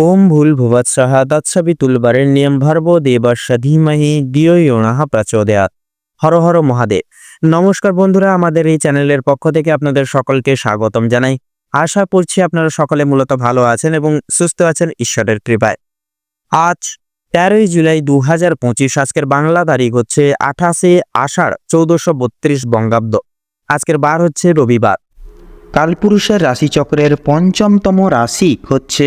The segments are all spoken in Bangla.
ওম ভুল ভুবৎসাহ তৎসবিতুলবরেণ্যম ভর্ব দেবস্য ধীমহি দিও ইণাহ প্রচোদয়াত। হর হর মহাদেব। নমস্কার বন্ধুরা, আমাদের এই চ্যানেলের পক্ষ থেকে আপনাদের সকলকে স্বাগতম জানাই। আশা করছি আপনারা সকলে মূলত ভালো আছেন এবং সুস্থ আছেন ঈশ্বরের কৃপায়। আজ তেরোই জুলাই দু হাজার পঁচিশ, আজকের বাংলা তারিখ হচ্ছে আঠাশে আষাঢ় চৌদ্দশো বত্রিশ বঙ্গাব্দ। আজকের বার হচ্ছে রবিবার। কালপুরুষের রাশিচক্রের পঞ্চমতম রাশি হচ্ছে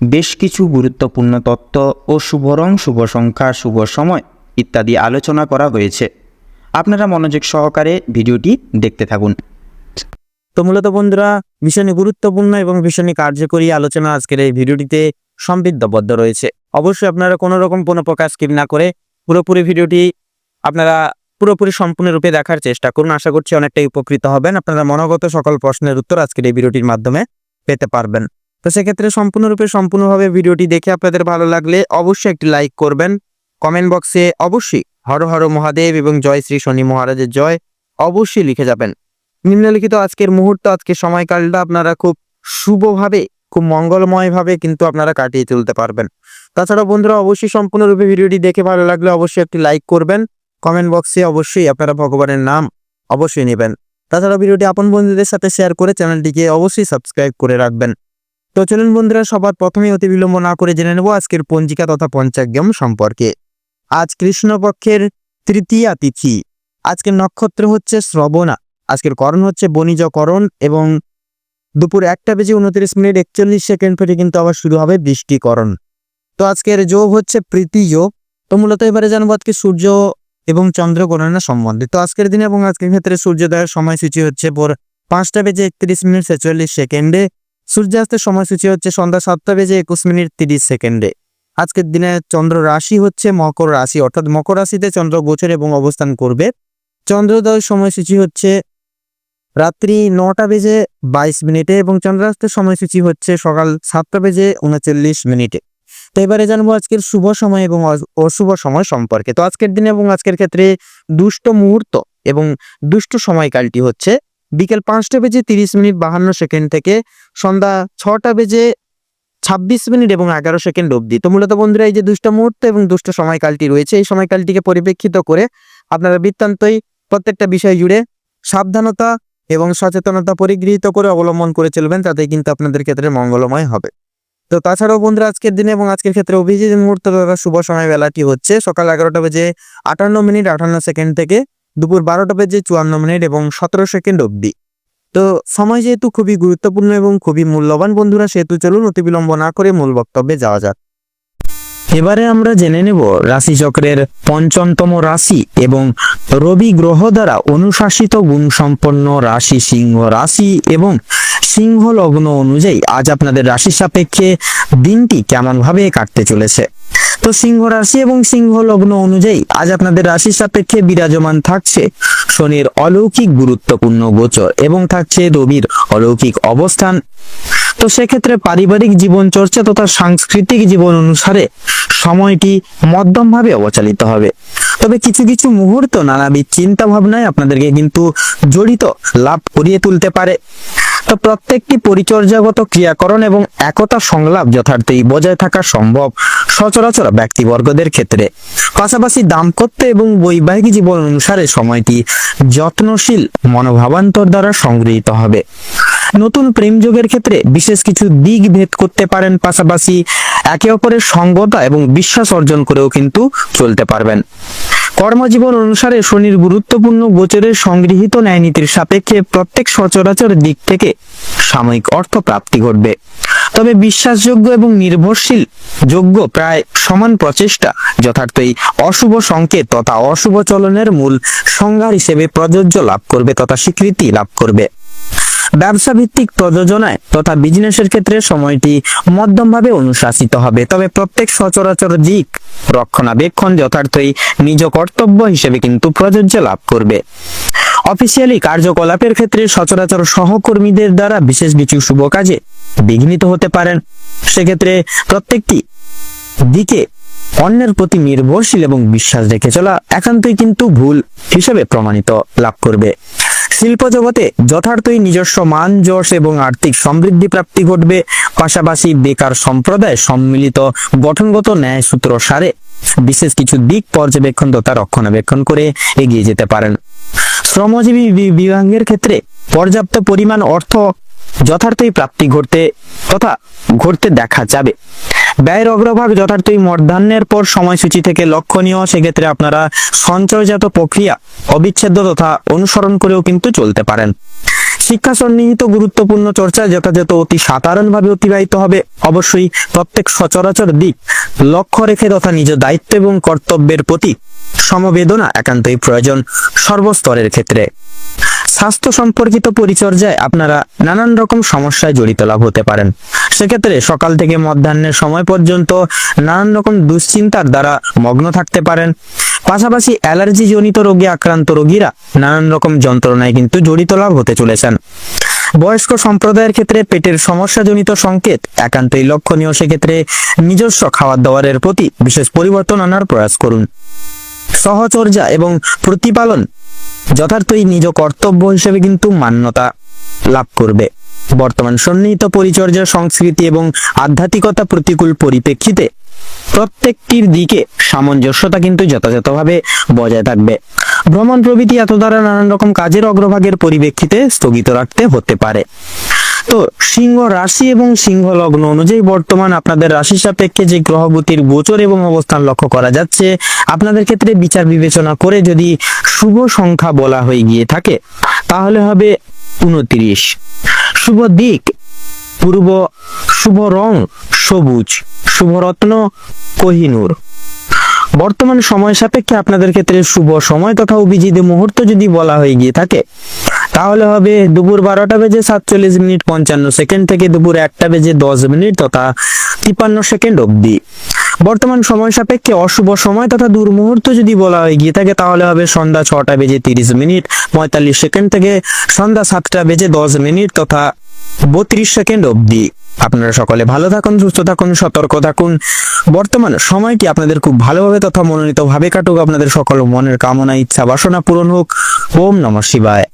বেশ কিছু গুরুত্বপূর্ণ তত্ত্ব ও শুভ রং শুভ সংখ্যা শুভ সময় ইত্যাদি আলোচনা করা হয়েছে। আপনারা মনোযোগ সহকারে ভিডিওটি দেখতে থাকুন। তো মূলত বন্ধুরা, ভীষণই গুরুত্বপূর্ণ এবং ভীষণই কার্যকরী আলোচনা আজকের এই ভিডিওটিতে সমৃদ্ধবদ্ধ রয়েছে। অবশ্যই আপনারা কোনো রকম কোনো প্রকার স্কিপ না করে পুরোপুরি ভিডিওটি আপনারা পুরোপুরি সম্পূর্ণরূপে দেখার চেষ্টা করুন। আশা করছি অনেকটাই উপকৃত হবেন। আপনারা মনোগত সকল প্রশ্নের উত্তর আজকের এই ভিডিওটির মাধ্যমে পেতে পারবেন। তো সেক্ষেত্রে সম্পূর্ণরূপে সম্পূর্ণভাবে ভিডিওটি দেখে আপনাদের ভালো লাগলে অবশ্যই একটি লাইক করবেন। কমেন্ট বক্সে অবশ্যই হর হর মহাদেব এবং জয় শ্রী শনি মহারাজের জয় অবশ্যই লিখে যাবেন। নিম্নলিখিত আজকের মুহূর্ত, আজকের সময়কালটা আপনারা খুব শুভভাবে, খুব মঙ্গলময়ভাবে কিন্তু আপনারা কাটিয়ে তুলতে পারবেন। তাছাড়া বন্ধুরা, অবশ্যই সম্পূর্ণরূপে ভিডিওটি দেখে ভালো লাগলে অবশ্যই একটি লাইক করবেন। কমেন্ট বক্সে অবশ্যই আপনারা ভগবানের নাম অবশ্যই নেবেন। তাছাড়া ভিডিওটি আপন বন্ধুদের সাথে শেয়ার করে চ্যানেলটিকে অবশ্যই সাবস্ক্রাইব করে রাখবেন। তো চলুন বন্ধুরা, সবার প্রথমেই অতি বিলম্ব না করে জেনে নেব আজকের পঞ্জিকা তথা পঞ্চাগ্রাম সম্পর্কে। আজ কৃষ্ণপক্ষের তৃতীয়া তিথি। আজকের নক্ষত্র হচ্ছে শ্রবণা। আজকের করণ হচ্ছে বণিজ করণ এবং দুপুর একটা বেজে উনত্রিশ মিনিট একচল্লিশ সেকেন্ড থেকে কিন্তু আবার শুরু হবে বৃষ্টিকরণ। তো আজকের যোগ হচ্ছে প্রীতি যোগ। তো মূলত এবারে জানব আজকে সূর্য এবং চন্দ্র গণনা সম্বন্ধে। তো আজকের দিনে এবং আজকের ক্ষেত্রে সূর্যোদয়ের সময়সূচি হচ্ছে ভোর পাঁচটা বেজে একত্রিশ মিনিট ছেচল্লিশ সেকেন্ডে। সূর্যাস্তের সময়সূচি হচ্ছে সন্ধ্যা সাতটা বেজে একুশ মিনিট তিরিশ সেকেন্ডে। আজকের দিনে চন্দ্র রাশি হচ্ছে মকর রাশি, অর্থাৎ মকর রাশিতে চন্দ্র গোচর এবং অবস্থান করবে। চন্দ্রোদয় সময়সূচি হচ্ছে রাত্রি নটা বেজে বাইশ মিনিটে এবং চন্দ্রাস্তের সময়সূচি হচ্ছে সকাল সাতটা বেজে উনচল্লিশ মিনিটে। তো এবারে জানব আজকের শুভ সময় এবং অশুভ সময় সম্পর্কে। তো আজকের দিনে এবং আজকের ক্ষেত্রে দুষ্ট মুহূর্ত এবং দুষ্ট সময়কালটি হচ্ছে বিকেল পাঁচটা বেজে তিরিশ মিনিট বাহান্ন সেকেন্ড থেকে সন্ধ্যা ছটা বেজে ছাব্বিশ মিনিট এবং এগারো সেকেন্ড অবধি। তো মূলত বন্ধুরা, এই যে দুষ্ট মুহূর্ত এবং দুষ্ট সময়কালটি রয়েছে, এই সময়কালটিকে পরিপ্রেক্ষিত করে আপনারা বৃত্তান্তই প্রত্যেকটা বিষয় জুড়ে সাবধানতা এবং সচেতনতা পরিগৃহীত করে অবলম্বন করে চলবেন তাতে কিন্তু আপনাদের ক্ষেত্রে মঙ্গলময় হবে। তো তাছাড়াও বন্ধুরা, আজকের দিনে এবং আজকের ক্ষেত্রে অভিজিৎ মুহূর্ত শুভ সময় বেলাটি হচ্ছে সকাল এগারোটা বেজে আটান্ন মিনিট আটান্ন সেকেন্ড থেকে দুপুর বারোটা বেজে চুয়ান্ন মিনিট এবং সতেরো সেকেন্ড অবধি। তো সময় যেহেতু খুবই গুরুত্বপূর্ণ এবং খুবই মূল্যবান বন্ধুরা, সেহেতু চলুন অতি বিলম্ব না করে মূল বক্তব্যে যাওয়া যাক। এবারে আমরা জেনে নেব রাশিচক্রের পঞ্চমতম রাশি এবং রবি গ্রহ দ্বারা অনুশাসিত গুণসম্পন্ন রাশি সিংহ রাশি এবং সিংহ লগ্ন অনুযায়ী আজ আপনাদের রাশি সাপেক্ষে দিনটি কেমন ভাবে কাটতে চলেছে। তো সিংহ রাশি এবং সিংহ লগ্ন অনুযায়ী আজ আপনাদের রাশি সাপেক্ষে বিরাজমান থাকছে শনির অলৌকিক গুরুত্বপূর্ণ গোচর এবং থাকছে রবির অলৌকিক অবস্থান। তো সেক্ষেত্রে পারিবারিক জীবন চর্চা তথা সাংস্কৃতিক জীবন অনুসারে সময়টি মধ্যমভাবে অবচালিত হবে। তবে কিছু কিছু মুহূর্ত নানাবিধ চিন্তা ভাবনায় আপনাদেরকে কিন্তু জড়িত লাভ করিয়ে তুলতে পারে। তো প্রত্যেকটি পরিচর্যাগত ক্রিয়াকরণ এবং একতা সংলাপ যথার্থই বজায় থাকা সম্ভব সচরাচর ব্যক্তিবর্গদের ক্ষেত্রে। পাশাপাশি দাম্পত্য এবং বৈবাহিক জীবন অনুসারে সময়টি যত্নশীল মনোভাবান্তর দ্বারা সংগৃহীত হবে। নতুন প্রেম যোগের ক্ষেত্রে বিশেষ কিছু দিক ভেদ করতে পারেন, পাশাপাশি একে অপরের সঙ্গতা এবং বিশ্বাস অর্জন করেও কিন্তু চলতে পারবেন। কর্মজীবন অনুসারে শনির গুরুত্বপূর্ণ গোচরের সংগৃহীত ন্যায়নীতির সাপেক্ষে প্রত্যেক সচরাচর দিক থেকে সাময়িক অর্থ প্রাপ্তি ঘটবে। তবে বিশ্বাসযোগ্য এবং নির্ভরশীল যোগ্য প্রায় সমান প্রচেষ্টা, যথার্থই অশুভ সংকেত তথা অশুভ চলনের মূল সংজ্ঞা হিসেবে প্রযোজ্য লাভ করবে তথা স্বীকৃতি লাভ করবে। ব্যবসা ভিত্তিক প্রযোজনায় তথা বিজনেসের ক্ষেত্রে সময়টি মধ্যমভাবে অনুশাসিত হবে। তবে প্রত্যেক সচরাচর দিক রক্ষণাবেক্ষণ যথার্থই নিজ কর্তব্য হিসেবে কিন্তু প্রযোজ্য লাভ করবে। অফিসিয়ালি কার্যকলাপের ক্ষেত্রে সচরাচর সহকর্মীদের দ্বারা বিশেষ কিছু শুভ কাজে বিঘ্নিত হতে পারেন। সেক্ষেত্রে প্রত্যেকটি দিকে অন্যের প্রতি নির্ভরশীল এবং বিশ্বাস রেখে চলা একান্তই কিন্তু ভুল হিসেবে প্রমাণিত লাভ করবে। শিল্প জগতে যথার্থই নিজস্ব মান, যশ এবং আর্থিক সমৃদ্ধি প্রাপ্তি ঘটবে। পাশাপাশি বেকার সম্প্রদায় সম্মিলিত গঠনগত ন্যায় সূত্র সারে। বিশেষ কিছু দিক পর্যবেক্ষণ তথা রক্ষণাবেক্ষণ করে এগিয়ে যেতে পারেন। শ্রমজীবী বিভাগের ক্ষেত্রে পর্যাপ্ত পরিমাণ অর্থ যথার্থই প্রাপ্তি ঘটতে তথা ঘটতে দেখা যাবে। ব্যয়ের অগ্রভাগ যথার্থই মধ্যাহ্নের পর সময়সূচি থেকে লক্ষণীয়, সেক্ষেত্রে আপনারা সঞ্চয়জাত প্রক্রিয়া অবিচ্ছেদ্য তথা অনুসরণ করেও কিন্তু চলতে পারেন। শিক্ষা সন্নিহিত গুরুত্বপূর্ণ চর্চা যথাযথ অতি সাধারণভাবে অতিবাহিত হবে। অবশ্যই প্রত্যেক সচরাচর দিক লক্ষ্য রেখে তথা নিজ দায়িত্ব এবং কর্তব্যের প্রতি সমবেদনা একান্তই প্রয়োজন সর্বস্তরের ক্ষেত্রে। স্বাস্থ্য সম্পর্কিত পরিচর্যায় আপনারা নানান রকম সমস্যায় জড়িত লাভ হতে পারেন। সেক্ষেত্রে সকাল থেকে মধ্যাহ্নের সময় পর্যন্ত নানান রকম দুশ্চিন্তার দ্বারা মগ্ন থাকতে পারেন। পাশাপাশি অ্যালার্জি জনিত রোগে আক্রান্ত রোগীরা নানান রকম যন্ত্রণায় কিন্তু জড়িত লাভ হতে চলেছেন। বয়স্ক সম্প্রদায়ের ক্ষেত্রে পেটের সমস্যাজনিত সংকেত একান্তই লক্ষণীয়। সেক্ষেত্রে নিজস্ব খাবার দাবারের প্রতি বিশেষ পরিবর্তন আনার প্রয়াস করুন। সহচর্যা এবং প্রতিপালন যথার্থই নিজ কর্তব্য হিসেবে কিন্তু মান্যতা লাভ করবে। বর্তমান সন্নিহিত পরিচর্যা সংস্কৃতি এবং আধ্যাত্মিকতা প্রতিকূল পরিপ্রেক্ষিতে প্রত্যেকটির দিকে সামঞ্জস্যতা কিন্তু যথাযথভাবে বজায় থাকবে। ভ্রমণ প্রভৃতি এত দ্বারা নানান রকম কাজের অগ্রভাগের পরিপ্রেক্ষিতে স্থগিত রাখতে হতে পারে। তো সিংহ রাশি এবং সিংহ লগ্ন অনুযায়ী বর্তমান আপনাদের রাশি সাপেক্ষে যে গ্রহগতির গোচর এবং অবস্থান লক্ষ্য করা যাচ্ছে, আপনাদের ক্ষেত্রে বিচার বিবেচনা করে যদি শুভ সংখ্যা বলা হয়ে গিয়ে থাকে, তাহলে হবে উনত্রিশ। শুভ দিক, পূর্ব শুভ রং সবুজ, শুভ রত্ন কোহিনুর। বর্তমান সময় সাপেক্ষে আপনাদের ক্ষেত্রে শুভ সময় তথা অভিজিৎ মুহূর্ত যদি বলা হয়ে গিয়ে থাকে, তাহলে হবে দুপুর বারোটা বেজে সাতচল্লিশ মিনিট পঞ্চান্ন সেকেন্ড থেকে দুপুর একটা বেজে দশ মিনিট তথা তিপ্পান্ন সেকেন্ড অবধি। বর্তমান সময় সাপেক্ষে অশুভ সময় তথা দুর্মুহূর্ত যদি বলা হয়ে গিয়ে থাকে, তাহলে হবে সন্ধ্যা ছটা বেজে তিরিশ মিনিট, পঁয়তাল্লিশ সেকেন্ড থেকে সন্ধ্যা সাতটা বেজে দশ মিনিট তথা বত্রিশ সেকেন্ড অবধি। আপনারা সকলে ভালো থাকুন, সুস্থ থাকুন, সতর্ক থাকুন। বর্তমান সময়টি আপনাদের খুব ভালোভাবে তথা মনোনীতভাবে কাটুক? আপনাদের সকল মনের কামনা, ইচ্ছা, বাসনা পূরণ হোক। ওম নমঃ শিবায়।